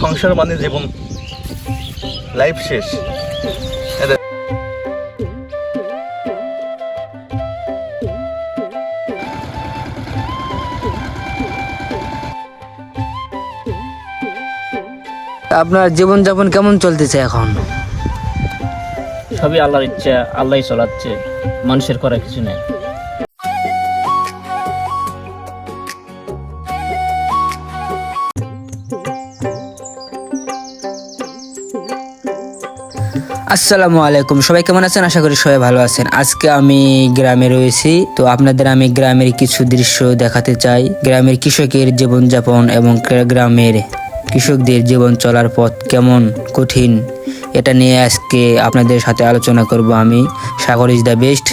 সংসার মানে জীবন। লাইফ শেষ। আপনার জীবনযাপন কেমন চলতেছে এখন? সবই আল্লাহর ইচ্ছা আল্লাহই চলাচ্ছে মানুষের করা কিছু নেই। আসসালামু আলাইকুম। সবাই কেমন আছেন? আশা করি সবাই ভালো আছেন। আজকে আমি গ্রামে রয়েছি। তো আপনাদের আমি গ্রামের কিছু দৃশ্য দেখাতে চাই। গ্রামের কৃষকের জীবনযাপন এবং গ্রামের কৃষকদের জীবন চলার পথ কেমন কঠিন, এটা নিয়ে আজকে আপনাদের সাথে আলোচনা করব আমি। Sagar is the best.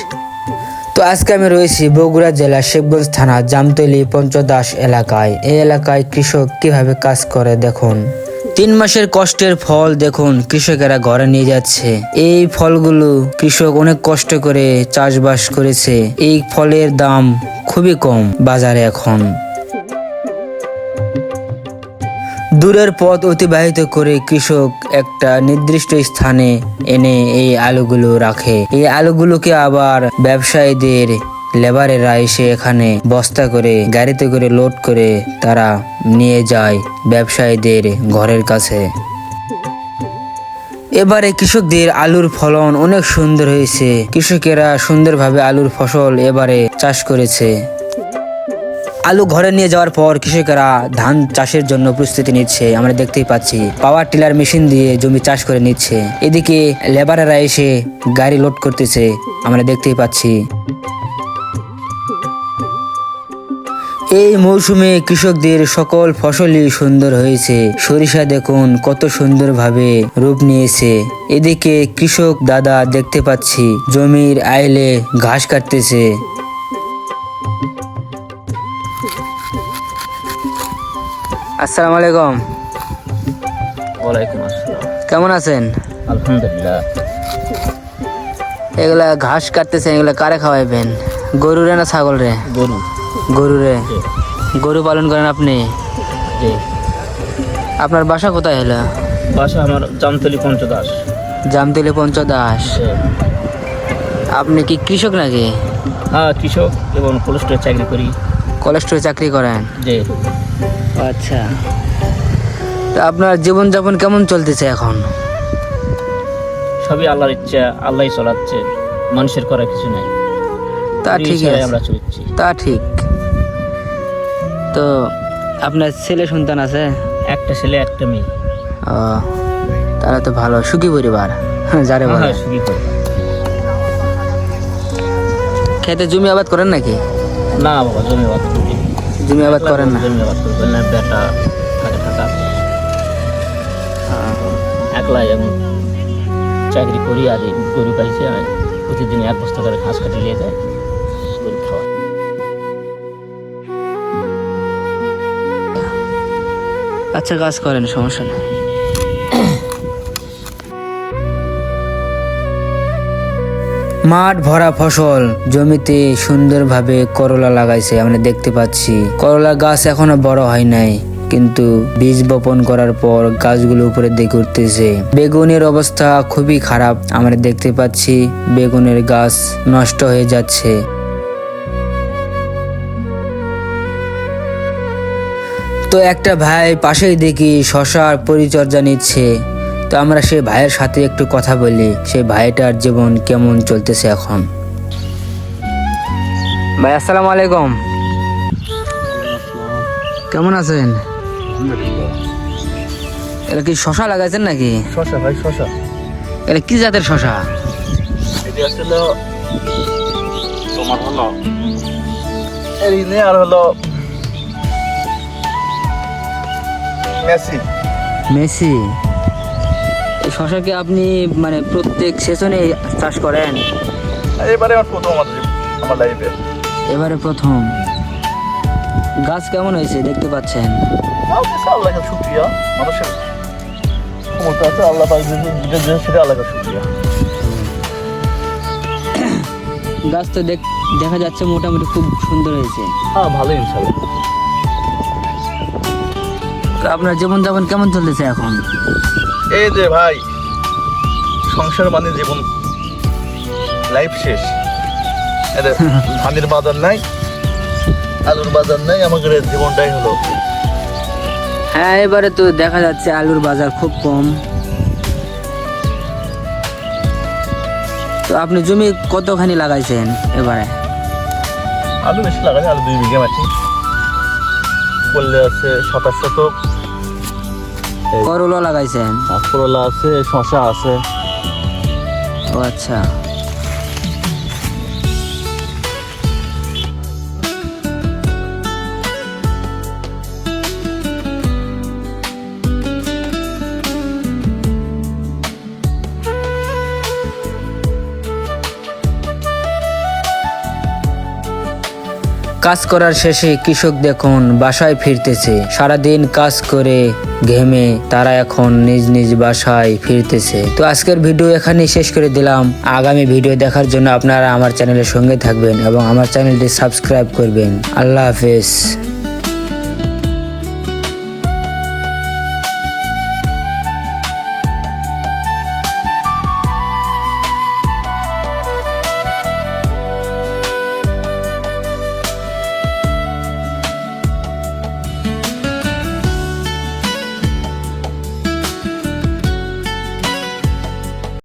তো আজকে আমি রয়েছি বগুড়া জেলার শেখগঞ্জ থানা, জামতলি পঞ্চদাস এলাকায়। এই এলাকায় কৃষক কীভাবে কাজ করে দেখুন। তিন মাসের কষ্টের ফল দেখুন কৃষকেরা ঘরে নিয়ে যাচ্ছে। এই ফলগুলো কৃষক অনেক কষ্ট করে চাষবাস করেছে। এই ফলের দাম খুবই কম বাজারে এখন। দূরের পথ অতিবাহিত করে কৃষক একটা নির্দিষ্ট স্থানে এনে এই আলুগুলো রাখে। এই আলুগুলোকে আবার ব্যবসায়ীদের লেবারেরা এসে এখানে বস্তা করে, গাড়িতে করে লোড করে তারা নিয়ে যায় ব্যবসায়ীদের ঘরের কাছে। এবারে কৃষকদের আলুর ফলন অনেক সুন্দর হয়েছে। কৃষকেরা সুন্দরভাবে আলুর ফসল এবারে চাষ করেছে। আলু ঘরে নিয়ে যাওয়ার পর কৃষকেরা ধান চাষের জন্য প্রস্তুতি নিচ্ছে। আমরা দেখতেই পাচ্ছি, পাওয়ার টিলার মেশিন দিয়ে জমি চাষ করে নিচ্ছে। এদিকে লেবারেরা এসে গাড়ি লোড করতেছে, আমরা দেখতেই পাচ্ছি। এই মৌসুমে কৃষকদের সকল ফসলই সুন্দর হয়েছে। সরিষা দেখুন কত সুন্দরভাবে রূপ নিয়েছে। এদিকে কৃষক দাদা দেখতে পাচ্ছি জমির আইলে ঘাস কাটতেছে। আসসালামু আলাইকুম। ওয়ালাইকুম আসসালাম। কেমন আছেন? আলহামদুলিল্লাহ। এগুলা ঘাস কাটতেছেন এগুলা কারে খাওয়াইবেন? গরুরে না ছাগল রে গরু। গরুরে গরু পালন করেন আপনি? আপনার বাসা কোথায় হলো? বাসা আমার জামতলি পঞ্চদাস। জামতলি পঞ্চদাস। আপনি কি কৃষক নাকি? হ্যাঁ কৃষক এবং পোস্টে চাকরি করি। কলেস্টোরে চাকরি করেন? আচ্ছা। তা আপনার জীবনযাপন কেমন চলতেছে এখন? সবই আল্লাহর ইচ্ছা আল্লাহই চলাচ্ছে। মানুষের করা কিছু নেই। তা ঠিক আছে। আমরা চলছি। তা ঠিক। তো আপনার ছেলে সন্তান আছে? একটা ছেলে একটা মেয়ে। ও তাহলে তো ভালো। সুখী পরিবার। যারে বলে। হ্যাঁ সুখী করে খেতে জমি আবাদ করেন নাকি? না বাবা জমি আবাদ করি জমি আবাদ করেন না? জমি আবাদ করবেন না বেটা থাকে থাকা। একলাই এবং চাকরি করি আর গরু পাইছি আমি প্রতিদিন এক বস্তা করে ঘাস কাটে নিয়ে যায় আচ্ছা কাজ করেন, সমস্যা নেই। মাঠ ভরা ফসল, জমিতে সুন্দরভাবে করলা লাগাইছে, আমরা দেখতে পাচ্ছি। করলা গাছ এখনও বড় হয় নাই, কিন্তু বীজ বপন করার পর গাছগুলো উপরে দিকে উঠতেছে। বেগুনের অবস্থা খুবই খারাপ, আমরা দেখতে পাচ্ছি বেগুনের গাছ নষ্ট হয়ে যাচ্ছে। তো একটা ভাই পাশেই দেখি শশার পরিচর্যা নিচ্ছে। তো আমরা সেই ভাইয়ের সাথে একটু কথা বলি সেই ভাইটার জীবন কেমন চলতেছে এখন? ভাই আসসালামু আলাইকুম। কেমন আছেন? এটা কি শশা লাগাইছেন নাকি? শশা ভাই শশা। এটা কি জাতের শশা? এটি আসলে তোমার হলো এই নিয়ে আর হলো মেসি। মেসি? এই শশা কি আপনি মানে প্রত্যেক সেশনে চাষ করেন? এবারে আমার প্রথম আমার লাইফে এবারে প্রথম। গাছ কেমন হয়েছে দেখতে পাচ্ছেন? আল্লাহকে শুক্রিয়া মানুষের ক্ষমতা আছে আল্লাহ পাক যেটা যেটা দিয়েছে সেটা আল্লাহকে শুক্রিয়া গাছ তো দেখ- যাচ্ছে মোটামুটি খুব সুন্দর হয়েছে। হ্যাঁ ভালো ইনশাল্লাহ আপনার জীবনযাপন কেমন চলতেছে এখন? এই যে ভাই সংসার মানে জীবন লাইফ শেষ। ধানের বাজার নাই আলুর বাজার নাই আমাদের জীবনটাই হলো। হ্যাঁ এবারে তো দেখা যাচ্ছে আলুর বাজার খুব কম। তো আপনি জমি কতখানি লাগাইছেন এবারে? আলু বেশি লাগাই আলু দুই বিঘে মাটি। করলে আছে সাতাশ শতক। করলা লাগাইছেন? করলা আছে শশা আছে। ও আচ্ছা। কাজ করার শেষে কৃষক দেখুন বাসায় ফিরতেছে। সারাদিন কাজ করে ঘেমে তারা এখন নিজ নিজ বাসায় ফিরতেছে। তো আজকের ভিডিও এখানে শেষ করে দিলাম। আগামী ভিডিও দেখার জন্য আপনারা আমার চ্যানেলের সঙ্গে থাকবেন এবং আমার চ্যানেলটি সাবস্ক্রাইব করবেন। আল্লাহ হাফেজ।